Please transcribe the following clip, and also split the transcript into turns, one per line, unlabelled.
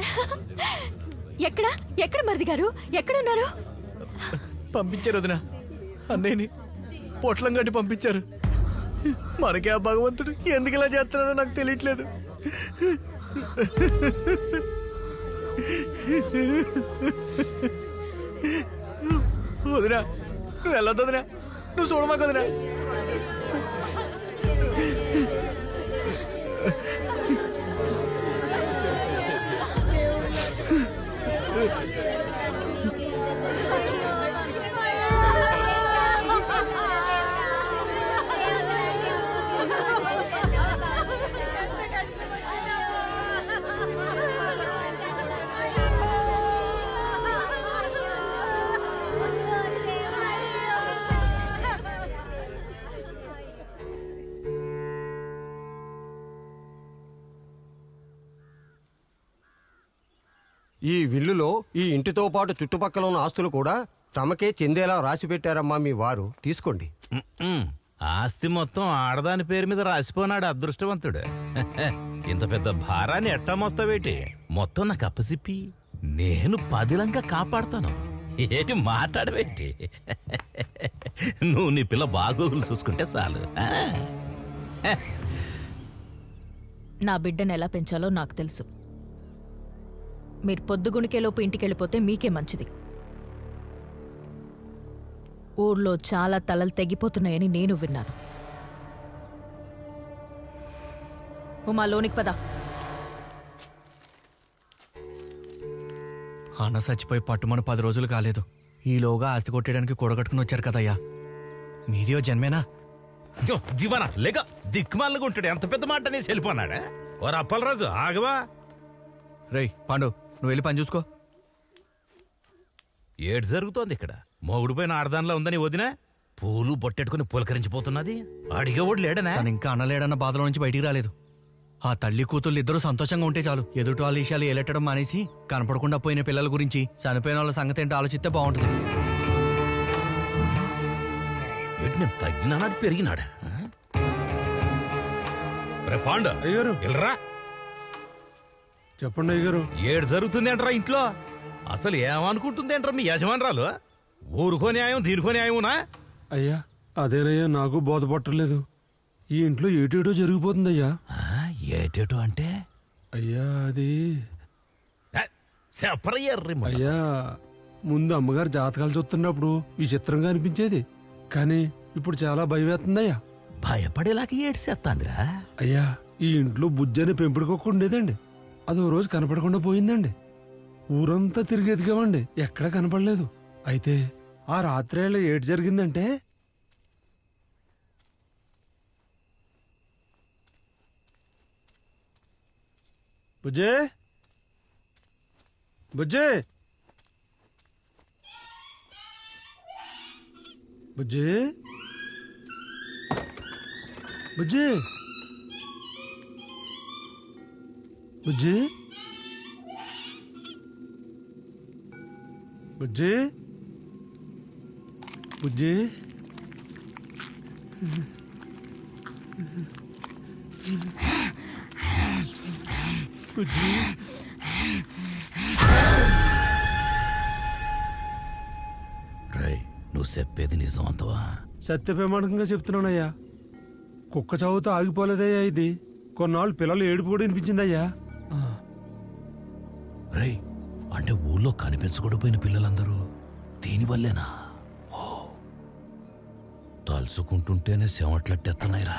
ఎక్కడ? ఎక్కడ మరిది గారు? ఎక్కడున్నారు?
పంపించారు వదిన. అన్నయ్యని పొట్లం గట్టి పంపించారు. మనకే ఆ భగవంతుడు ఎందుకు ఇలా చేస్తున్నాడో నాకు తెలియట్లేదు. వదినా నువ్వు వెళ్ళొద్దు వదినా. నువ్వు చూడమాక వదినా.
ఈ విల్లులో ఈ ఇంటితో పాటు చుట్టుపక్కల ఉన్న ఆస్తులు కూడా తమకే చెందేలా రాసి పెట్టారమ్మా మీ వారు. తీసుకోండి.
ఆస్తి మొత్తం ఆడదాని పేరు మీద రాసిపోనాడు అదృష్టవంతుడు. ఇంత పెద్ద భారాన్ని ఎట్టా మోస్తావేటి? మొత్తం నాకు అప్పసిప్పి. నేను పదిలంగా కాపాడతాను. ఏటి మాట్లాడవేటి? నువ్వు నీ పిల్ల బాగోగులు చూసుకుంటే చాలు?
నా బిడ్డను ఎలా పెంచాలో నాకు తెలుసు. మీరు పొద్దుగుణికేలోపు ఇంటికి వెళ్ళిపోతే మీకే మంచిది. ఊర్లో చాలా తలలు తెగిపోతున్నాయని నేను విన్నాను. ఉమా లోనికి పద.
అన్న చచ్చిపోయి పట్టుమని పది రోజులు కాలేదు. ఈలోగా ఆస్తి కొట్టేయడానికి కూడగట్టుకుని వచ్చారు కదయ్యా. మీదియో జన్మేనా?
దివానా లేక దిక్కుమాలకు ఉంటాడు. ఎంత పెద్ద మాట అనేసి వెళ్ళిపోనాడా? ఓ అప్పలరాజు ఆగవా?
రేయ్ పాండు. నువ్వు వెళ్ళి పని చూసుకో.
ఏడు జరుగుతోంది ఇక్కడ. మొగుడు పైన ఆడదానిలో ఉందని వదిన? పూలు బొట్టెట్టుకుని పులకరించిపోతున్నది. అడిగేవాడు లేడనా?
తను ఇంకా అనలేడన్న బాధలో నుంచి బయటికి రాలేదు. ఆ తల్లి కూతుళ్ళు ఇద్దరు సంతోషంగా ఉంటే చాలు. ఎదుటి వాళ్ళ విషయాలు ఏలెట్టడం మానేసి కనపడకుండా పోయిన పిల్లల గురించి చనిపోయిన వాళ్ళ సంగతి ఏంటో ఆలోచిస్తే బాగుంటుంది.
నేను తగ్గినాడు పెరిగినాడా? ఆ? రే పాండు
అయ్యారు
ఇల్రా
చెప్పండి అయ్యారు
ఏడు జరుగుతుంది అంటరా ఇంట్లో? అసలు ఏమనుకుంటుంది అంటారా మీ యజమానురాలు? ఊరుకో న్యాయం దీనికో న్యాయమునా?
అయ్యా అదేనయ్యా నాకు బోధపట్టలేదు. ఈ ఇంట్లో ఏటేటో జరిగిపోతుంది అయ్యా
ఏటేటో అంటే?
అయ్యా అది. అయ్యా ముందు అమ్మగారు జాతకాలు చూస్తున్నప్పుడు విచిత్రంగా అనిపించేది. కానీ ఇప్పుడు చాలా భయం వేస్తుందయ్యా
భయపడేలాగా ఏడ్చేస్తాందిరా.
అయ్యా ఈ ఇంట్లో బుజ్జి అనే పెంపుడు కుక్క ఉండేదండి. అది ఓ రోజు కనపడకుండా పోయిందండి. ఊరంతా తిరిగి ఎదిగామండి. ఎక్కడా కనపడలేదు. అయితే ఆ రాత్రేళ్ళ ఏటి జరిగిందంటే? బుజ్జే? బుజ్జే? బుజ్జే? బుజ్జి? బుజ్జి? బుజ్జి? బుజ్జి? బుజ్జి?
నువ్వు చెప్పేది నిజం అంతవా?
సత్యప్రమాణకంగా చెప్తున్నానయ్యా. కుక్క చావుతో ఆగిపోలేదయ్యా ఇది. కొన్నాళ్ళు పిల్లలు ఏడుపు కూడా వినిపించిందయ్యా. ఆ,
రేయ్ అంటే ఊళ్ళో కనిపించకూడపోయిన పిల్లలందరూ దీనివల్లేనా? ఓ. తలుచుకుంటుంటేనే చెమట్లట్టేస్తున్నాయిరా